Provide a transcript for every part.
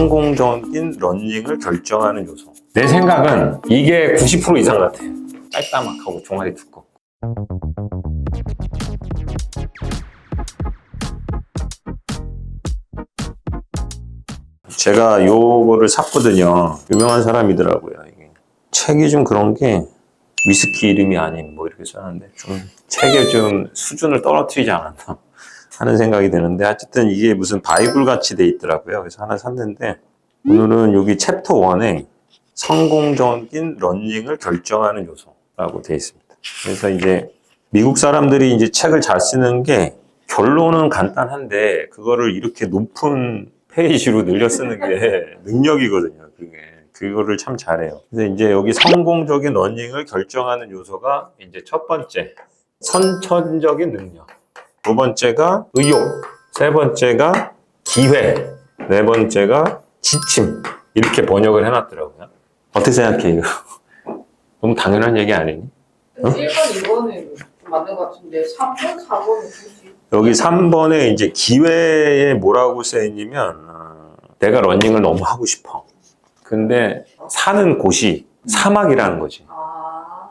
성공적인 런닝을 결정하는 요소. 내 생각은 이게 90% 이상 같아. 깔따막하고 종아리 두껍고. 제가 요거를 샀거든요. 유명한 사람이더라고요. 이게. 책이 좀 그런 게 위스키 이름이 아닌 뭐 이렇게 써놨는데 좀 책에 좀 수준을 떨어뜨리지 않았나 하는 생각이 드는데 어쨌든 이게 무슨 바이블 같이 돼 있더라고요. 그래서 하나 샀는데 오늘은 여기 챕터 1에 성공적인 런닝을 결정하는 요소라고 되어 있습니다. 그래서 이제 미국 사람들이 이제 책을 잘 쓰는 게 결론은 간단한데 그거를 이렇게 높은 페이지로 늘려 쓰는 게 능력이거든요. 그게 그거를 참 잘해요. 그래서 이제 여기 성공적인 러닝을 결정하는 요소가 이제 첫 번째 선천적인 능력, 두 번째가 의욕, 세 번째가 기회, 네 번째가 지침 이렇게 번역을 해놨더라고요. 어떻게 생각해 이거? 너무 당연한 얘기 아니니? 1번, 2번은 맞는 것 같은데 3번, 4번은 굳이 여기 3번에 이제 기회에 뭐라고 써있냐면 어, 내가 러닝을 너무 하고 싶어. 근데 사는 곳이 사막이라는 거지. 아...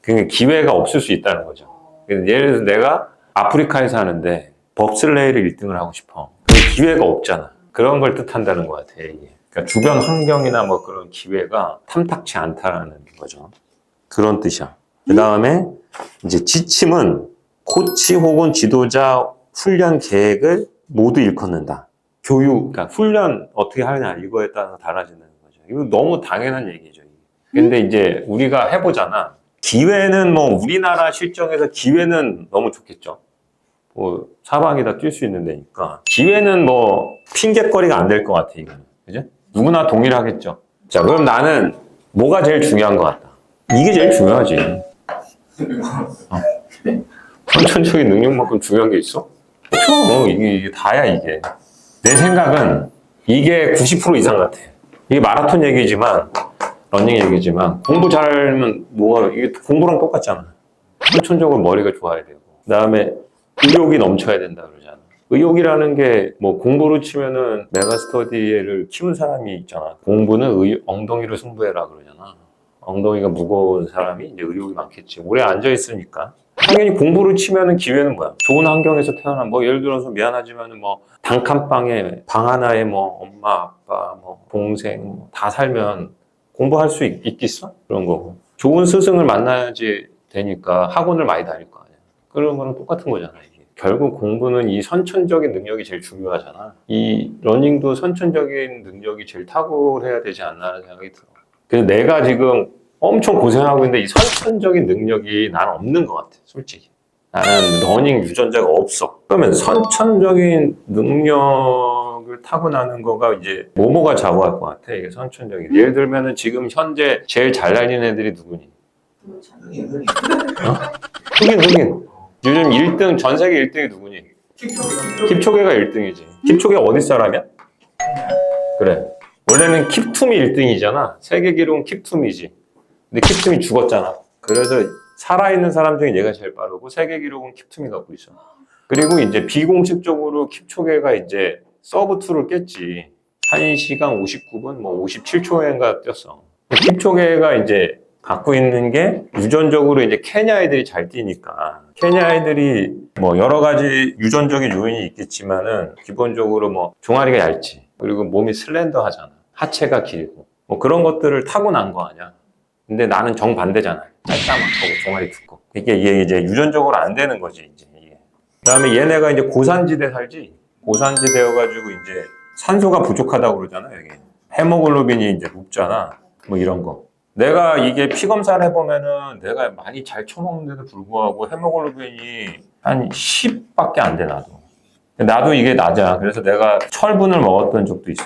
그러니까 기회가 없을 수 있다는 거죠. 어... 예를 들어서 내가 아프리카에 사는데 법슬레이를 1등을 하고 싶어. 근데 기회가 없잖아. 그런 걸 뜻한다는 것 같아, 이게. 그러니까 주변 환경이나 뭐 그런 기회가 탐탁치 않다는 거죠. 그런 뜻이야. 그 다음에 이제 지침은 코치 혹은 지도자 훈련 계획을 모두 일컫는다. 교육, 그러니까 훈련 어떻게 하느냐 이거에 따라서 달라지는 거죠. 이거 너무 당연한 얘기죠. 근데 이제 우리가 해보잖아. 기회는 뭐 우리나라 실정에서 기회는 너무 좋겠죠. 뭐 사방에다 뛸 수 있는 데니까 기회는 뭐 핑계거리가 안 될 것 같아 이거는 그죠? 누구나 동일하겠죠. 자 그럼 나는 뭐가 제일 중요한 것 같다. 이게 제일 중요하지. 어. 선천적인 능력만큼 중요한 게 있어? 없죠. 이게, 이게 다야 이게. 내 생각은 이게 90% 이상 같아. 이게 마라톤 얘기지만 러닝 얘기지만 공부 잘하면 뭐가 이게 공부랑 똑같잖아. 선천적으로 머리가 좋아야 되고 그다음에 의욕이 넘쳐야 된다 그러잖아. 의욕이라는 게 뭐 공부로 치면은 메가 스터디를 키운 사람이 있잖아. 공부는 의, 엉덩이로 승부해라 그러잖아. 엉덩이가 무거운 사람이 이제 의욕이 많겠지. 오래 앉아 있으니까. 당연히 공부를 치면은 기회는 뭐야? 좋은 환경에서 태어난 뭐 예를 들어서 미안하지만은 뭐 단칸방에 방 하나에 뭐 엄마 아빠 뭐 동생 뭐 다 살면 공부할 수 있, 있겠어? 그런 거고. 좋은 스승을 만나야지 되니까 학원을 많이 다닐 거 아니야. 그런 거랑 똑같은 거잖아, 이게. 결국 공부는 이 선천적인 능력이 제일 중요하잖아. 이 러닝도 선천적인 능력이 제일 탁월해야 되지 않나 하는 생각이 들어. 그래서 내가 지금 엄청 고생하고 있는데 이 선천적인 능력이 난 없는 것 같아, 솔직히. 나는 러닝 유전자가 없어. 그러면 선천적인 능력을 타고나는 거가 이제 모모가 좌우할 것 같아. 이게 선천적인. 예를 들면은 지금 현재 제일 잘 다니는 애들이 누구니? 흑인, 흑인. 요즘 1등, 전 세계 1등이 누구니? 킵초게가 1등이지. 킵초게 어디 사람이야? 그래. 원래는 킵툼이 1등이잖아. 세계 기록은 킵툼이지. 근데 킵툼이 죽었잖아. 그래서 살아있는 사람 중에 얘가 제일 빠르고 세계 기록은 킵툼이 갖고 있어. 그리고 이제 비공식적으로 킵초게가 이제 서브 2를 깼지. 1시간 59분, 뭐 57초인가 뛰었어. 킵초게가 이제 갖고 있는 게 유전적으로 이제 케냐 애들이 잘 뛰니까. 케냐 애들이 뭐 여러 가지 유전적인 요인이 있겠지만은 기본적으로 뭐 종아리가 얇지. 그리고 몸이 슬렌더 하잖아. 하체가 길고. 뭐 그런 것들을 타고난 거 아니야. 근데 나는 정반대잖아. 짧다막하고 종아리 두껍고. 이게, 이제 유전적으로 안 되는 거지, 이제. 이게. 그 다음에 얘네가 이제 고산지대 살지. 고산지대여가지고 이제 산소가 부족하다고 그러잖아, 여기. 헤모글로빈이 이제 높잖아. 뭐 이런 거. 내가 이게 피 검사를 해보면은 내가 많이 잘 처먹는데도 불구하고 헤모글로빈이 한 10밖에 안 돼, 나도. 나도 이게 낮아. 그래서 내가 철분을 먹었던 적도 있어.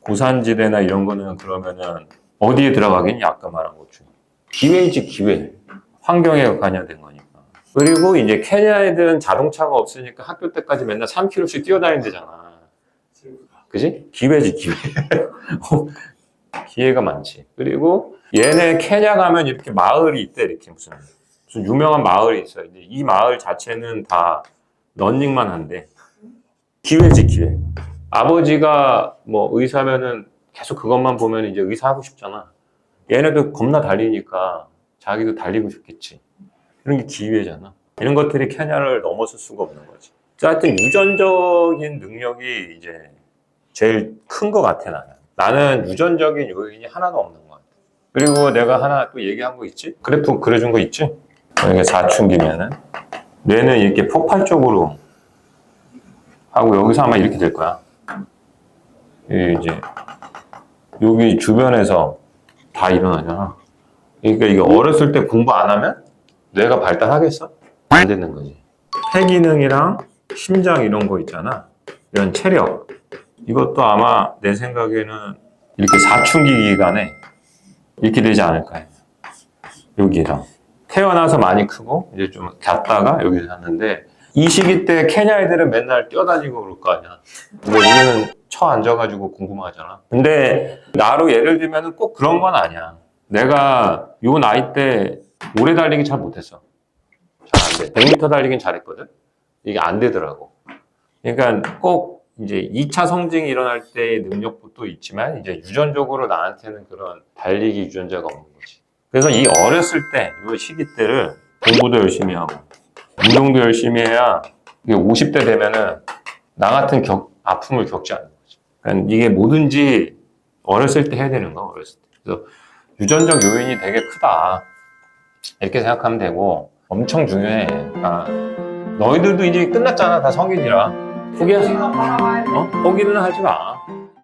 고산지대나 이런 거는 그러면은 어디에 들어가겠니? 아까 말한 것 중에. 기회이지, 기회. 환경에 관여된 거니까. 그리고 이제 케냐 애들은 자동차가 없으니까 학교 때까지 맨날 3km씩 뛰어다닌대잖아. 그지? 기회지, 기회. 기회가 많지. 그리고 얘네 케냐 가면 이렇게 마을이 있대, 이렇게 무슨. 무슨 유명한 마을이 있어. 이제 이 마을 자체는 다 런닝만 한대. 기회지, 기회. 아버지가 뭐 의사면은 계속 그것만 보면 이제 의사 하고 싶잖아. 얘네도 겁나 달리니까 자기도 달리고 싶겠지. 이런 게 기회잖아. 이런 것들이 케냐를 넘어설 수가 없는 거지. 자, 하여튼 유전적인 능력이 이제 제일 큰 것 같아 나는. 나는 유전적인 요인이 하나도 없는 것 같아. 그리고 내가 하나 또 얘기한 거 있지? 그래프 그려준 거 있지? 이게 사춘기면은 뇌는 이렇게 폭발적으로 하고 여기서 아마 이렇게 될 거야. 이제 여기 주변에서 다 일어나잖아. 그러니까 이게 어렸을 때 공부 안 하면 뇌가 발달하겠어? 안 되는 거지. 폐 기능이랑 심장 이런 거 있잖아. 이런 체력. 이것도 아마 내 생각에는 이렇게 사춘기 기간에 이렇게 되지 않을까 해. 여기랑. 태어나서 많이 크고 이제 좀 갔다가 여기 샀는데 이 시기 때 케냐 애들은 맨날 뛰어다니고 그럴 거 아니야. 근데 우리는 처 앉아가지고 공부만 하잖아. 근데 나로 예를 들면 꼭 그런 건 아니야. 내가 요 나이 때 오래 달리기 잘 못했어. 잘 안 돼. 100m 달리긴 잘했거든. 이게 안 되더라고. 그러니까 꼭 이제 2차 성징이 일어날 때의 능력도 있지만 이제 유전적으로 나한테는 그런 달리기 유전자가 없는 거지. 그래서 이 어렸을 때, 이 시기 때를 공부도 열심히 하고 운동도 열심히 해야 이게 50대 되면은 나 같은 격- 아픔을 겪지 않는 거지. 그러니까 이게 뭐든지 어렸을 때 해야 되는 거, 어렸을 때. 그래서 유전적 요인이 되게 크다. 이렇게 생각하면 되고 엄청 중요해. 그러니까 너희들도 이제 끝났잖아. 다 성인이라. 포기하지 마. 어? 포기는 하지 마.